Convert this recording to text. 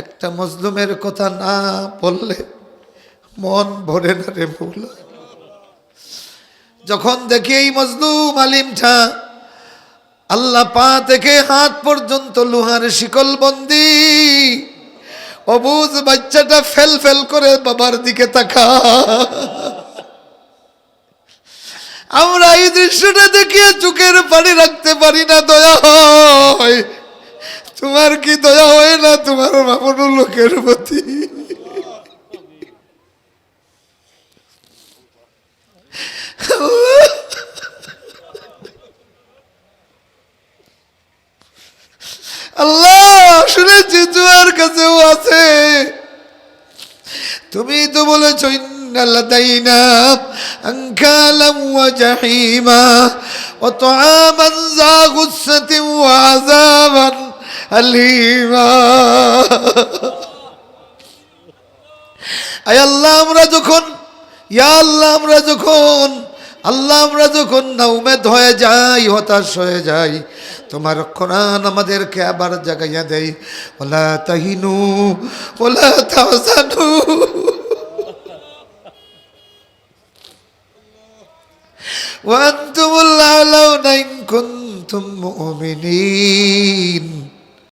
একটা মজলুমের কথা না বললে মন ভরে না রে মৌলা। যখন দেখি এই মজলুম আলিমটা, আল্লাহ পা থেকে হাত পর্যন্ত লোহার শিকল বন্দি, অবুজ বাচ্চাটা ফেল ফেল করে বাবার দিকে তাকা আমরা এই দৃশ্যটা দেখিয়ে চোখের পানি রাখতে পারি না, দয়া হয়। তোমার কি দয়া হয় না? তোমার মামন লোকের প্রতি। আল্লাহ, শুনেছি তোমার কাছেও আছে। তুমি তো বলেছ, ইন্নালাদাইনা আনকালাম ওয়া জাহিমা ওয়া তুআমান আলিমা আয় আল্লাহ আমরা যখন ইয়া আল্লাহ আমরা যখন আল্লাহ আমরা যখন নাউমেদ হয়ে যাই হতাশ হয়ে যাই তোমার কোরআন আমাদেরকে আবার জাগাইয়া দেয় ওলা তাহিনু ওলা তাহসানু وأنتم الأعلون إن كنتم مؤمنين